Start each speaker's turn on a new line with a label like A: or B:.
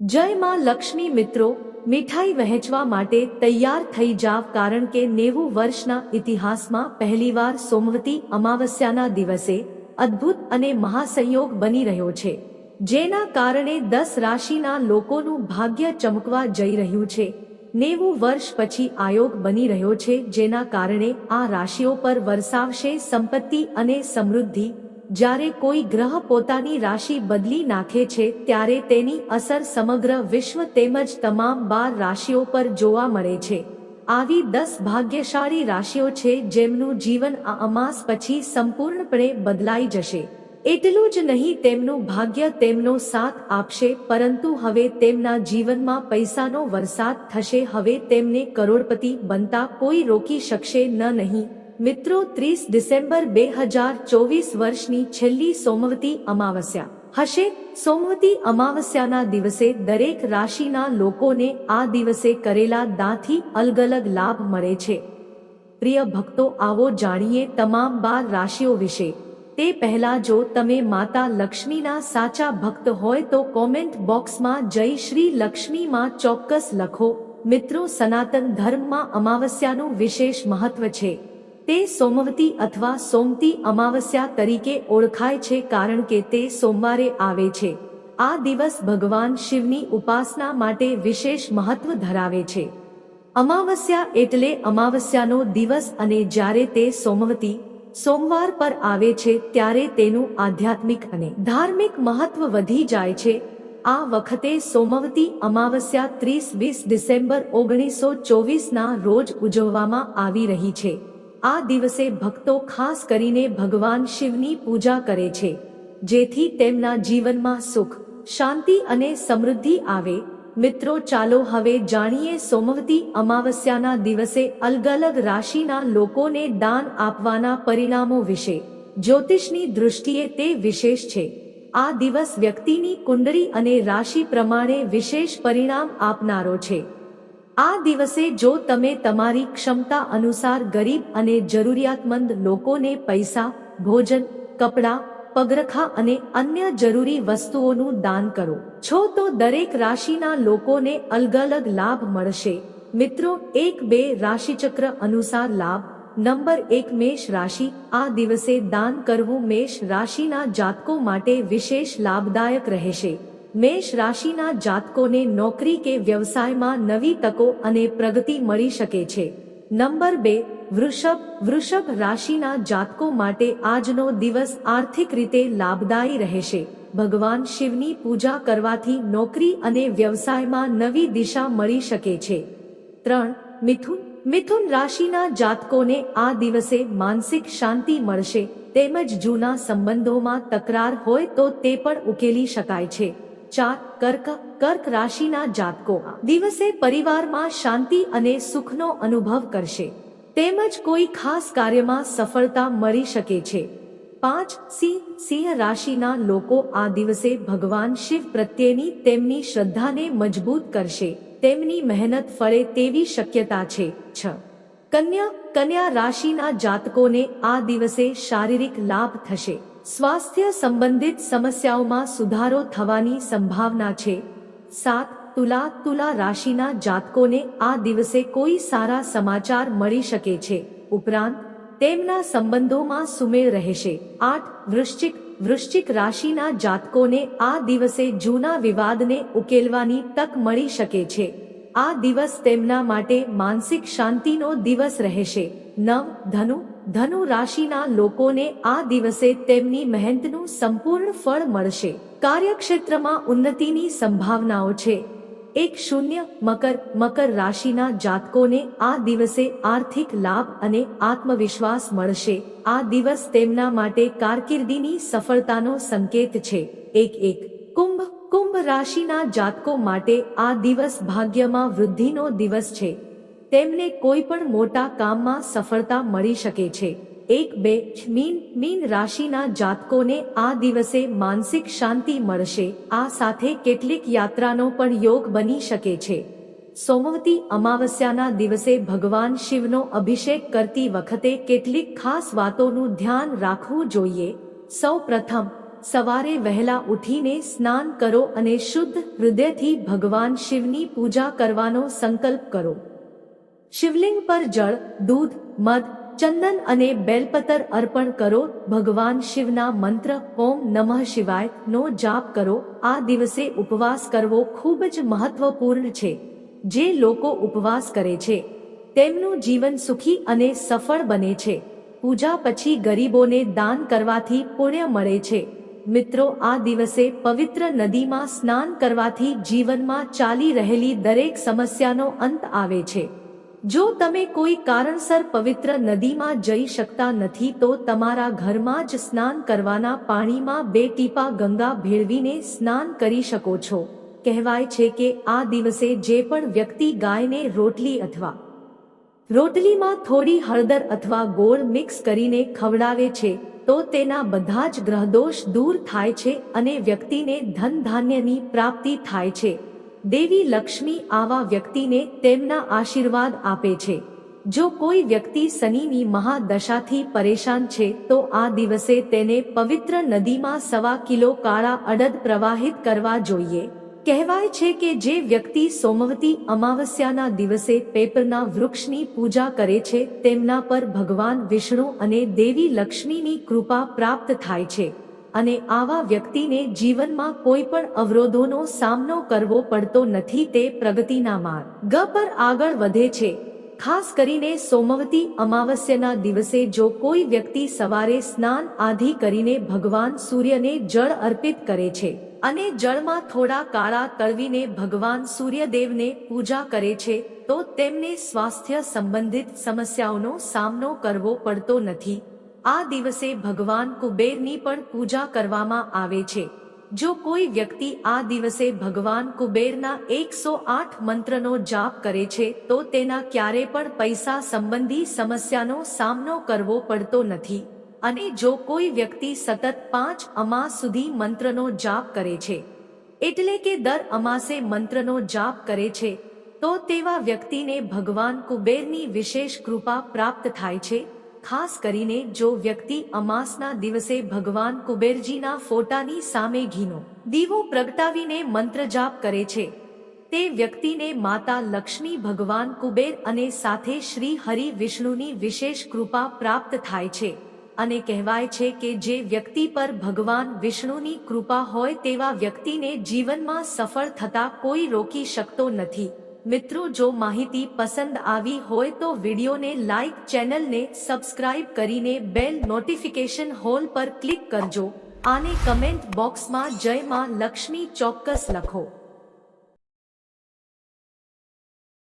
A: જય માં લક્ષ્મી મિત્રો, મીઠાઈ વહેંચવા માટે તૈયાર થઈ જાવ કારણ કે નેવું વર્ષના ઇતિહાસમાં પહેલીવાર સોમવતી અમાવસ્યાના દિવસે અદ્ભુત અને મહાસંયોગ બની રહ્યો છે, જેના કારણે દસ રાશિના લોકોનું ભાગ્ય ચમકવા જઈ રહ્યું છે. નેવું વર્ષ પછી આયોગ બની રહ્યો છે જેના કારણે આ રાશિઓ પર વરસાવશે સંપત્તિ અને સમૃદ્ધિ જ્યારે કોઈ ગ્રહ પોતાની રાશિ બદલી નાખે છે, ત્યારે તેની અસર સમગ્ર વિશ્વ તેમજ તમામ બાર રાશિઓ પર જોવા મળે છે. આવી દસ ભાગ્યશાળી રાશિઓ છે, જેમનું જીવન આ અમાસ પછી સંપૂર્ણપણે બદલાઈ જશે. એટલું જ નહીં, તેમનું ભાગ્ય તેમનો સાથ આપશે, પરંતુ હવે તેમના જીવનમાં પૈસાનો વરસાદ થશે, હવે તેમને કરોડપતિ બનતા કોઈ રોકી શકશે ન નહીં. મિત્રો, ત્રીસ ડિસેમ્બર બે હજાર ચોવીસ વર્ષની છેલ્લી સોમવતી અમાવસ્યા હશે. સોમવતી અમાવસ્યાના દિવસે દરેક રાશિના લોકોને આ દિવસે કરેલા દાંથી અલગ અલગ લાભ મળે છે. પ્રિય ભક્તો, આવો જાણીએ તમામ બાર રાશિઓ વિશે. તે પહેલા જો તમે માતા લક્ષ્મીના સાચા ભક્ત હોય તો કોમેન્ટ બોક્સમાં જય શ્રી લક્ષ્મીમાં ચોક્કસ લખો. મિત્રો, સનાતન ધર્મમાં અમાવસ્યાનું વિશેષ મહત્વ છે. તે સોમવતી અથવા સોમતી અમાવસ્યા તરીકે ઓળખાય છે કારણ કે તે સોમવારે આવે છે. આ દિવસ ભગવાન શિવની ઉપાસના માટે વિશેષ મહત્વ ધરાવે છે. અમાવસ્યા એટલે અમાવસ્યાનો દિવસ અને જ્યારે તે સોમવતી, સોમવાર પર આવે છે ત્યારે તેનું આધ્યાત્મિક અને ધાર્મિક મહત્વ વધી જાય છે. આ વખતે સોમવતી અમાવસ્યા ત્રીસ વીસ ડિસેમ્બર ઓગણીસો ચોવીસના રોજ ઉજવવામાં આવી રહી છે. આ દિવસે ભક્તો ખાસ કરીને ભગવાન શિવની પૂજા કરે છે, જેથી તેમના જીવનમાં સુખ, શાંતિ અને સમૃદ્ધિ આવે. મિત્રો, ચાલો હવે જાણીએ સોમવતી અમાવસ્યાના દિવસે અલગ અલગ રાશિના લોકોને દાન આપવાના પરિણામો વિશે. જ્યોતિષની દૃષ્ટિએ તે વિશેષ છે. આ દિવસ વ્યક્તિની કુંડળી અને રાશિ પ્રમાણે વિશેષ પરિણામ આપનારો છે. આ દિવસે જો તમે તમારી ક્ષમતા અનુસાર ગરીબ અને જરૂરિયાતમંદ લોકોને પૈસા, ભોજન, કપડાં, પગરખા અને અન્ય જરૂરી વસ્તુઓનું દાન કરો. છો તો દરેક રાશિના લોકોને અલગ અલગ લાભ મળશે. મિત્રો, એક બે રાશિચક્ર અનુસાર લાભ. નંબર એક, મેષ રાશિ. આ દિવસે દાન કરવું મેષ રાશિના જાતકો માટે વિશેષ લાભદાયક રહેશે. મેષ રાશિના જાતકોને નોકરી કે વ્યવસાયમાં નવી તકો અને પ્રગતિ મળી શકે છે. નંબર બે, વૃષભ. વૃષભ રાશિના જાતકો માટે આજનો દિવસ આર્થિક રીતે લાભદાયી રહેશે. ભગવાન શિવની પૂજા કરવાથી નોકરી અને વ્યવસાયમાં નવી દિશા મળી શકે છે. ત્રણ, મિથુન. મિથુન રાશિના જાતકોને આ દિવસે માનસિક શાંતિ મળશે, તેમજ જૂના સંબંધોમાં તકરાર હોય તો તે પણ ઉકેલી શકાય છે. ચાર કર્ક કર્ક રાશિના જાતકો દિવસે પરિવારમાં શાંતિ અને સુખનો અનુભવ કરશે. તેમજ કોઈ ખાસ કાર્યમાં સફળતા મળી શકે છે. પાંચ સિંહ સિંહ રાશિના લોકો આ દિવસે ભગવાન શિવ પ્રત્યેની તેમની શ્રદ્ધાને મજબૂત કરશે. તેમની મહેનત ફળે તેવી શક્યતા છે. છ. કન્યા કન્યા રાશિના જાતકોને આ દિવસે શારીરિક લાભ થશે. સ્વાસ્થ્ય સંબંધિત સમસ્યાઓમાં સુધારો થવાની સંભાવના છે. સાત, તુલા તુલા રાશિના જાતકોને આ દિવસે કોઈ સારા સમાચાર મળી શકે છે. ઉપરાંત, તેમના સંબંધોમાં સુમેળ રહેશે. આઠ, વૃશ્ચિક વૃશ્ચિક રાશિના જાતકોને આ દિવસે જૂના વિવાદને ઉકેલવાની તક મળી શકે છે. આ દિવસ તેમના માટે માનસિક શાંતિનો દિવસ રહેશે. નવ, ધનુ ધનુ રાશિના લોકોને આ દિવસે તેમની મહેનતનું સંપૂર્ણ ફળ મળશે. કાર્યક્ષેત્રમાં ઉન્નતિની સંભાવનાઓ છે. એક શૂન્ય મકર મકર રાશિના જાતકોને આ દિવસે આર્થિક લાભ અને આત્મવિશ્વાસ મળશે. આ દિવસ તેમના માટે કારકિર્દીની સફળતાનો સંકેત છે. એક એક કુંભ કુંભ રાશિના જાતકો માટે આ દિવસ ભાગ્યમાં વૃદ્ધિનો દિવસ છે. તેમને કોઈ પણ મોટા કામમાં સફળતા મળી શકે છે. એક બે મીન મીન રાશિના જાતકોને આ દિવસે માનસિક શાંતિ મળશે. આ સાથે કેટલીક યાત્રાનો પણ યોગ બની શકે છે. સોમવતી અમાવસ્યાના દિવસે ભગવાન શિવનો અભિષેક કરતી વખતે કેટલીક ખાસ વાતોનું ધ્યાન રાખવું જોઈએ. સૌ પ્રથમ, સવારે વહેલા ઉઠીને સ્નાન કરો અને શુદ્ધ હૃદયથી ભગવાન શિવની પૂજા કરવાનો સંકલ્પ કરો. શિવલિંગ પર જળ, દૂધ, મધ, ચંદન અને બેલપતર અર્પણ કરો. ભગવાન શિવના મંત્ર, ઓમ નમઃ શિવાય નો જાપ કરો. આ દિવસે ઉપવાસ કરવો ખૂબ જ મહત્વપૂર્ણ છે. જે લોકો ઉપવાસ કરે છે, તેમનું જીવન સુખી અને સફળ બને છે. પૂજા પછી ગરીબોને દાન કરવાથી પુણ્ય મળે છે. મિત્રો, આ દિવસે પવિત્ર નદીમાં સ્નાન કરવાથી જીવનમાં ચાલી રહેલી દરેક સમસ્યાનો અંત આવે છે. જો તમે કોઈ કારણસર પવિત્ર નદીમાં જઈ શકતા નથી, તો તમારા ઘરમાં જ સ્નાન કરવાના પાણીમાં બે ટીપા ગંગા ભેળવીને સ્નાન કરી શકો છો. કહેવાય છે કે આ દિવસે જે પણ વ્યક્તિ ગાયને રોટલી અથવા રોટલીમાં થોડી હળદર અથવા ગોળ મિક્સ કરીને ખવડાવે છે, તો તેના બધા જ ગ્રહદોષ દૂર થાય છે અને વ્યક્તિને ધન ધાન્યની પ્રાપ્તિ થાય છે. દેવી લક્ષ્મી આવા વ્યક્તિને તેમના આશીર્વાદ આપે છે. જો કોઈ વ્યક્તિ શનિની મહાદશાથી પરેશાન છે, તો આ દિવસે તેને પવિત્ર નદીમાં સવા કિલો કાળા અડદ પ્રવાહિત કરવા જોઈએ. કહેવાય છે કે જે વ્યક્તિ સોમવતી અમાવસ્યાના દિવસે પેપરના વૃક્ષની પૂજા કરે છે, તેમના પર ભગવાન વિષ્ણુ અને દેવી લક્ષ્મીની કૃપા પ્રાપ્ત થાય છે. અને આવા વ્યક્તિને જીવનમાં કોઈ પણ અવરોધોનો સામનો કરવો પડતો નથી તે પ્રગતિના માર્ગ. પર આગળ વધે છે. ખાસ કરીને સોમવતી અમાવસ્યાના દિવસે જો કોઈ વ્યક્તિ સવારે સ્નાન આદિ કરીને ભગવાન સૂર્યને જળ અર્પિત કરે છે અને જળમાં થોડા કાળા તળવીને ભગવાન સૂર્યદેવને પૂજા કરે છે, તો તેમને સ્વાસ્થ્ય સંબંધિત સમસ્યાઓનો સામનો કરવો પડતો નથી. આ દિવસે ભગવાન કુબેરની પણ પૂજા કરવામાં આવે છે. જો કોઈ વ્યક્તિ આ દિવસે ભગવાન કુબેરના એકસો આઠ મંત્રનો જાપ કરે છે, તો તેના ક્યારે પણ પૈસા સંબંધી સમસ્યાનો સામનો કરવો પડતો નથી. અને જો કોઈ વ્યક્તિ સતત પાંચ અમાસ સુધી મંત્રનો જાપ કરે છે, એટલે કે દર અમાસે મંત્રનો જાપ કરે છે, તો તેવા વ્યક્તિને ભગવાન કુબેરની વિશેષ કૃપા પ્રાપ્ત થાય છે. ખાસ કરીને જો વ્યક્તિ અમાસના દિવસે ભગવાન કુબેરજીના ફોટાની સામે ઘીનો દીવો પ્રગટાવીને મંત્ર જાપ કરે છે, તે વ્યક્તિને માતા લક્ષ્મી ભગવાન કુબેર અને સાથે શ્રી હરિ વિષ્ણુની વિશેષ કૃપા પ્રાપ્ત થાય છે અને કહેવાય છે કે જે વ્યક્તિ પર ભગવાન વિષ્ણુની કૃપા હોય તેવા વ્યક્તિને જીવનમાં સફળ થતા કોઈ રોકી શકતો નથી. મિત્રો, જો માહિતી પસંદ આવી હોય તો વિડીયોને લાઇક ચેનલને સબસ્ક્રાઇબ કરીને બેલ નોટિફિકેશન હોલ પર ક્લિક કરજો. આને કમેન્ટ બોક્સમાં જય માં લક્ષ્મી ચોક્કસ લખો.